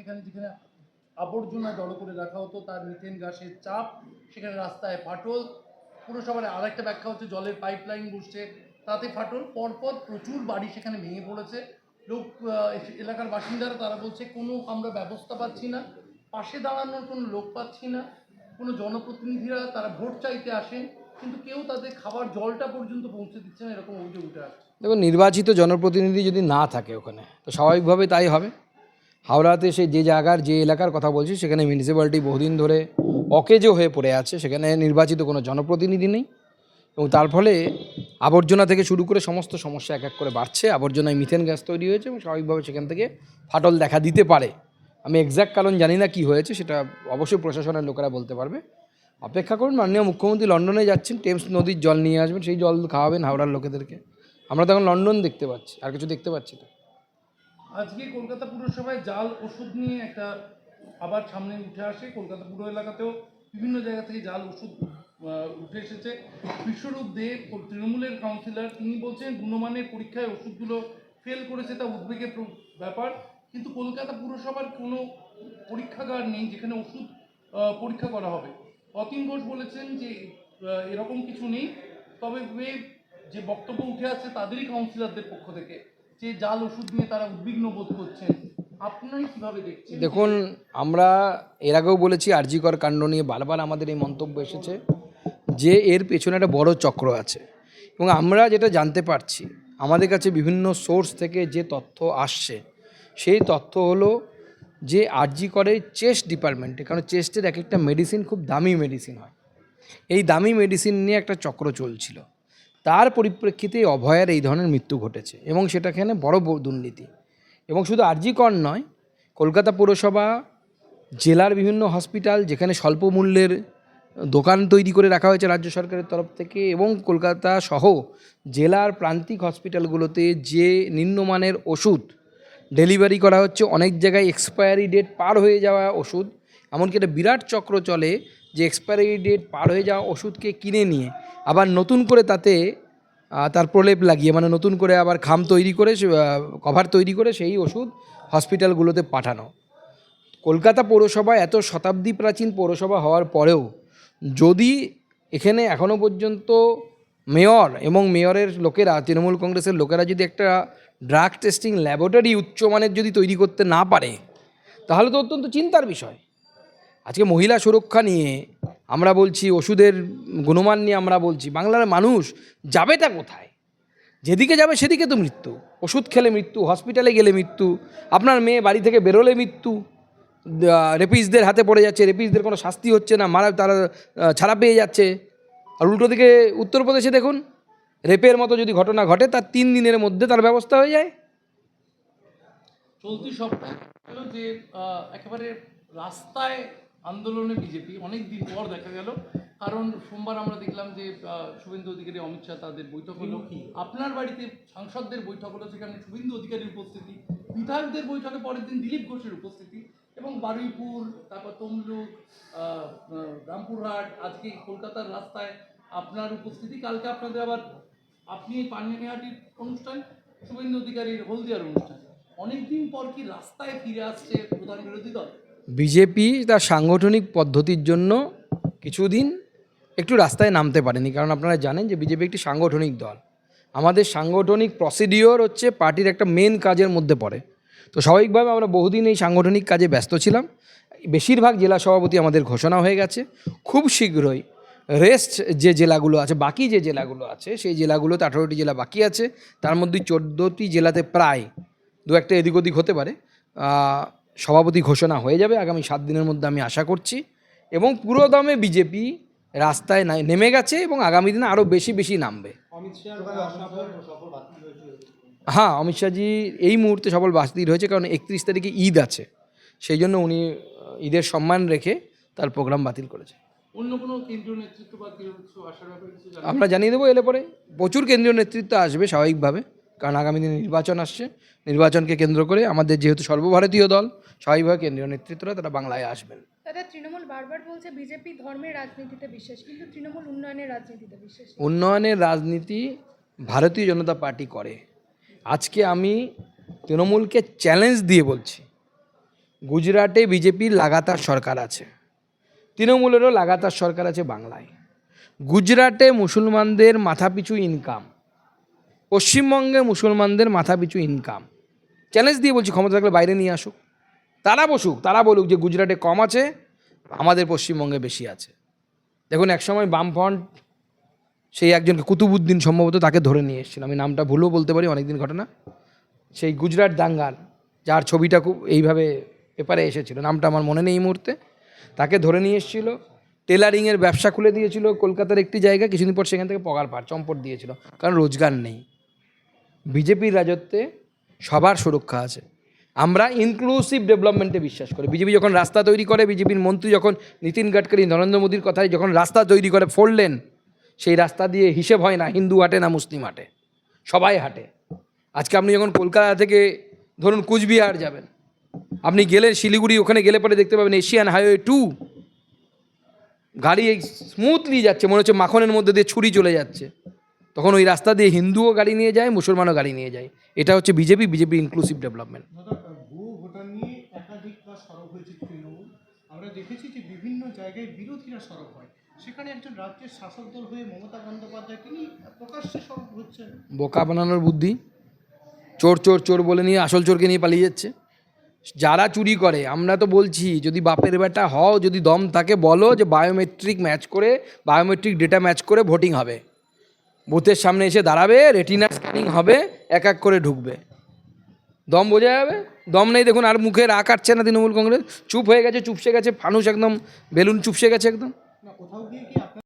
সেখানে যেখানে আবর্জনা জড়ো করে রাখা হতো, তার মিথেন গ্যাসের চাপ, সেখানে রাস্তায় ফাটল, পুরসভার আরেকটা ব্যাখ্যা হচ্ছে জলের পাইপ লাইন বসছে তাতে ফাটল, পরপর প্রচুর বাড়ি সেখানে ভেঙে পড়েছে। লোক এলাকার বাসিন্দারা, তারা বলছে, কোনো আমরা ব্যবস্থা পাচ্ছি না, পাশে দাঁড়ানোর কোনো লোক পাচ্ছি না, কোনো জনপ্রতিনিধিরা তারা ভোট চাইতে আসেন, কিন্তু কেউ তাদের খাবার জলটা পর্যন্ত পৌঁছে দিচ্ছে না, এরকম অভিযোগ উঠে আসছে। দেখুন, নির্বাচিত জনপ্রতিনিধি যদি না থাকে ওখানে, তো স্বাভাবিকভাবে তাই হবে? হাওড়াতে সে যে জায়গার, যে এলাকার কথা বলছি, সেখানে মিউনিসিপ্যালিটি বহুদিন ধরে অকেজো হয়ে পড়ে আছে। সেখানে নির্বাচিত কোনো জনপ্রতিনিধি নেই এবং তার ফলে আবর্জনা থেকে শুরু করে সমস্ত সমস্যা এক এক করে বাড়ছে। আবর্জনায় মিথেন গ্যাস তৈরি হয়েছে এবং স্বাভাবিকভাবে সেখান থেকে ফাটল দেখা দিতে পারে। আমি এক্স্যাক্ট কারণ জানি না কি হয়েছে, সেটা অবশ্যই প্রশাসনের লোকেরা বলতে পারবে। অপেক্ষা করুন, মাননীয় মুখ্যমন্ত্রী লন্ডনে যাচ্ছেন, টেমস নদীর জল নিয়ে আসবেন, সেই জল খাওয়াবেন হাওড়ার লোকেদেরকে। আমরা তো এখন লন্ডন দেখতে পাচ্ছি, আর কিছু দেখতে পাচ্ছি না। আজকে কলকাতা পুরসভায় জাল, ওষুধ নিয়ে একটা আবার সামনে উঠে আসে কলকাতা পুর এলাকাতেও। বিভিন্ন জায়গা থেকে জাল, ওষুধ উঠে এসেছে। বিশ্বরূপ দে তৃণমূলের কাউন্সিলর তিনি বলছেন, গুণমানের পরীক্ষায় ওষুধগুলো ফেল করেছে তা উদ্বেগের ব্যাপার। কিন্তু কলকাতা পুরসভার কোনো পরীক্ষাগার নেই যেখানে ওষুধ পরীক্ষা করা হবে। অতীন ঘোষ বলেছেন যে এরকম কিছু নেই। তবে যে বক্তব্য উঠে আসছে তাদেরই কাউন্সিলরদের পক্ষ থেকে। জাল ওষুধ নিয়ে তারা উদ্বিগ্ন বোধ করছেন দেখুন, আমরা এর আগেও বলেছি, আরজিকর কাণ্ড নিয়ে বারবার আমাদের এই মন্তব্য এসেছে যে এর পেছনে একটা বড় চক্র আছে। এবং আমরা যেটা জানতে পারছি, আমাদের কাছে বিভিন্ন সোর্স থেকে যে তথ্য আসছে, সেই তথ্য হলো যে আরজি করে চেস্ট ডিপার্টমেন্টে, কারণ চেস্টের এক একটা মেডিসিন খুব দামি মেডিসিন হয়। এই দামি মেডিসিন নিয়ে একটা চক্র চলছিল। তার পরিপ্রেক্ষিতে অভয়ার এই ধরনের মৃত্যু ঘটেছে এবং সেটা এখানে বড় দুর্নীতি। এবং শুধু আরজিকর নয়, কলকাতা পৌরসভা, জেলার বিভিন্ন হসপিটাল যেখানে স্বল্প মূল্যের দোকান তৈরি করে রাখা হয়েছে রাজ্য সরকারের তরফ থেকে এবং কলকাতা সহ জেলার প্রান্তিক হসপিটালগুলোতে যে নিম্নমানের ওষুধ ডেলিভারি করা হচ্ছে, অনেক জায়গায় এক্সপায়ারি ডেট পার হয়ে যাওয়া ওষুধ, এমনকি একটা বিরাট চক্র চলে যে এক্সপায়ারি ডেট পার হয়ে যাওয়া ওষুধকে কিনে নিয়ে আবার নতুন করে তাতে তার প্রলেপ লাগিয়ে মানে নতুন করে আবার খাম তৈরি করে কভার তৈরি করে সেই ওষুধ হসপিটালগুলোতে পাঠানো। কলকাতা পৌরসভা এত শতাব্দী প্রাচীন পৌরসভা হওয়ার পরেও যদি এখানে এখনও পর্যন্ত মেয়র এবং মেয়রের লোকেরা, তৃণমূল কংগ্রেসের লোকেরা যদি একটা ড্রাগ টেস্টিং ল্যাবরেটরি উচ্চমানের যদি তৈরি করতে না পারে, তাহলে তো অত্যন্ত চিন্তার বিষয়। আজকে মহিলা সুরক্ষা নিয়ে আমরা বলছি, ওষুধের গুণমান নিয়ে আমরা বলছি, বাংলার মানুষ যাবেটা কোথায়? যেদিকে যাবে সেদিকে তো মৃত্যু। ওষুধ খেলে মৃত্যু, হসপিটালে গেলে মৃত্যু, আপনার মেয়ে বাড়ি থেকে বেরোলে মৃত্যু রেপিসদের হাতে পড়ে যাচ্ছে, রেপিসদের কোনো শাস্তি হচ্ছে না, মারা, তারা ছাড়া পেয়ে যাচ্ছে। আর উল্টো দিকে উত্তরপ্রদেশে দেখুন, রেপের মতো যদি ঘটনা ঘটে, তার তিন দিনের মধ্যে তার ব্যবস্থা হয়ে যায়। চলতি সপ্তাহে যে একেবারে রাস্তায় আন্দোলনে বিজেপি অনেক দিন পর দেখা গেল। কারণ সোমবার আমরা দেখলাম যে শুভেন্দু অধিকারী অমিত শাহ তাদের বৈঠক হলো। আপনার বাড়িতে সাংসদদের বৈঠক হলো সেখানে শুভেন্দু অধিকারীর উপস্থিতি বিধায়কদের বৈঠকে পরের দিন দিলীপ ঘোষের উপস্থিতি এবং বারুইপুর তারপর তমলুক রামপুরহাট আজকে কলকাতার রাস্তায় আপনার উপস্থিতি। কালকে আপনাদের আবার আপনি পানিহাটির অনুষ্ঠান শুভেন্দু অধিকারীর হলদিয়ার অনুষ্ঠান। অনেকদিন পর কি রাস্তায় ফিরে আসছে প্রধান বিরোধী দল? বিজেপি তার সাংগঠনিক পদ্ধতির জন্য কিছুদিন একটু রাস্তায় নামতে পারেনি। কারণ আপনারা জানেন যে বিজেপি একটি সাংগঠনিক দল। আমাদের সাংগঠনিক প্রসিডিওর হচ্ছে পার্টির একটা মেন কাজের মধ্যে পড়ে। তো স্বাভাবিকভাবে আমরা বহুদিন এই সাংগঠনিক কাজে ব্যস্ত ছিলাম। বেশিরভাগ জেলা সভাপতি আমাদের ঘোষণা হয়ে গেছে। খুব শীঘ্রই রেস্ট যে জেলাগুলো আছে, বাকি যে জেলাগুলো আছে, সেই জেলাগুলোতে আঠারোটি জেলা বাকি আছে। তার মধ্যে চোদ্দোটি জেলাতে প্রায় দু একটা এদিক ওদিক হতে পারে। সভাপতি ঘোষণা হয়ে যাবে আগামী সাত দিনের মধ্যে আমি আশা করছি। এবং পুরো দমে বিজেপি রাস্তায় নেমে গেছে এবং আগামী দিনে আরও বেশি বেশি নামবে। হ্যাঁ অমিত শাহজি এই মুহূর্তে সফল বাতিল হয়েছে কারণ একত্রিশ তারিখে ঈদ আছে। সেই জন্য উনি ঈদের সম্মান রেখে তার প্রোগ্রাম বাতিল করেছে। অন্য কোনো কেন্দ্রীয় নেতৃত্ব বা আমরা জানিয়ে দেবো এলে পরে। প্রচুর কেন্দ্রীয় নেতৃত্ব আসবে স্বাভাবিকভাবে কারণ আগামী দিনে নির্বাচন আসছে। নির্বাচনকে কেন্দ্র করে আমাদের যেহেতু সর্বভারতীয় দল স্বাভাবিকভাবে কেন্দ্রীয় নেতৃত্বরা তারা বাংলায় আসবেন। দাদা তৃণমূল বারবার বলছে বিজেপি ধর্মের রাজনীতিতে বিশ্বাস কিন্তু তৃণমূল উন্নয়নের রাজনীতিতে বিশ্বাস উন্নয়নের রাজনীতি ভারতীয় জনতা পার্টি করে। আজকে আমি তৃণমূলকে চ্যালেঞ্জ দিয়ে বলছি গুজরাটে বিজেপির লাগাতার সরকার আছে তৃণমূলেরও লাগাতার সরকার আছে বাংলায়। গুজরাটে মুসলমানদের মাথাপিছু ইনকাম পশ্চিমবঙ্গে মুসলমানদের মাথাপিছু ইনকাম চ্যালেঞ্জ দিয়ে বলছি ক্ষমতা থাকলে বাইরে নিয়ে আসুক। তারা বসুক, তারা বলুক যে গুজরাটে কম আছে, আমাদের পশ্চিমবঙ্গে বেশি আছে। দেখুন একসময় বামফ্রন্ট সেই একজনকে কুতুবুদ্দিন সম্ভবত তাকে ধরে নিয়ে এসেছিল। আমি নামটা ভুলও বলতে পারি, অনেকদিন ঘটনা। সেই গুজরাট দাঙ্গাল, যার ছবিটা খুব এইভাবে পেপারে এসেছিল, নামটা আমার মনে নেই এই মুহূর্তে। তাকে ধরে নিয়ে এসেছিল, টেলারিংয়ের ব্যবসা খুলে দিয়েছিল, কলকাতার একটি জায়গা কিছুদিন পর সেখান থেকে পগার পার চম্পট দিয়েছিল, কারণ রোজগার নেই। বিজেপির রাজত্বে সবার সুরক্ষা আছে। আমরা ইনক্লুসিভ ডেভেলপমেন্টে বিশ্বাস করি। বিজেপি যখন রাস্তা তৈরি করে, বিজেপির মন্ত্রী যখন নীতিন গাডকারি, নরেন্দ্র মোদীর কথায় যখন রাস্তা তৈরি করে ফোর লেন সেই রাস্তা দিয়ে হিসেব হয় না হিন্দু হাটে না মুসলিম হাটে। সবাই হাটে। আজকে আপনি যখন কলকাতা থেকে ধরুন কুচবিহার যাবেন, আপনি গেলে শিলিগুড়ি, ওখানে গেলে পরে দেখতে পাবেন এশিয়ান হাইওয়ে টু। গাড়ি স্মুথলি যাচ্ছে, মনে হচ্ছে মাখনের মধ্যে দিয়ে ছুরি চলে যাচ্ছে। তখন ওই রাস্তা দিয়ে হিন্দুও গাড়ি নিয়ে যায়, মুসলমানও গাড়ি নিয়ে যায়। এটা হচ্ছে বিজেপি বিজেপি ইনক্লুসিভ ডেভেলপমেন্ট দাদা ভুয়ো ভোটার নিয়ে একাধিকবার সরব হয়েছে তৃণমূল আমরা দেখেছি যে বিভিন্ন জায়গায় বিরোধীরা সরব হয়। সেখানে একজন রাজ্যের শাসক দল হয়ে মমতা বন্দ্যোপাধ্যায় তিনি প্রকাশ্যে সরব হচ্ছেন। বোকা বানানোর বুদ্ধি, চোর চোর চোর বলে নিয়ে আসল চোরকে নিয়ে পালিয়ে যাচ্ছে। যারা চুরি করে, আমরা তো বলছি, যদি বাপের বেটা হও, যদি দম থাকে বলো যে বায়োমেট্রিক ম্যাচ করে বায়োমেট্রিক ডেটা ম্যাচ করে ভোটিং হবে। বুথের সামনে এসে দাঁড়াবে রেটিনা স্ক্যানিং হবে, এক এক করে ঢুকবে। দম বোঝা যাবে? দম নেই দেখুন, আর মুখে রা কাটছে না তৃণমূল কংগ্রেস। চুপ হয়ে গেছে, চুপসে গেছে, ফানুস একদম, বেলুন চুপসে গেছে একদম। না, কোথাও গিয়ে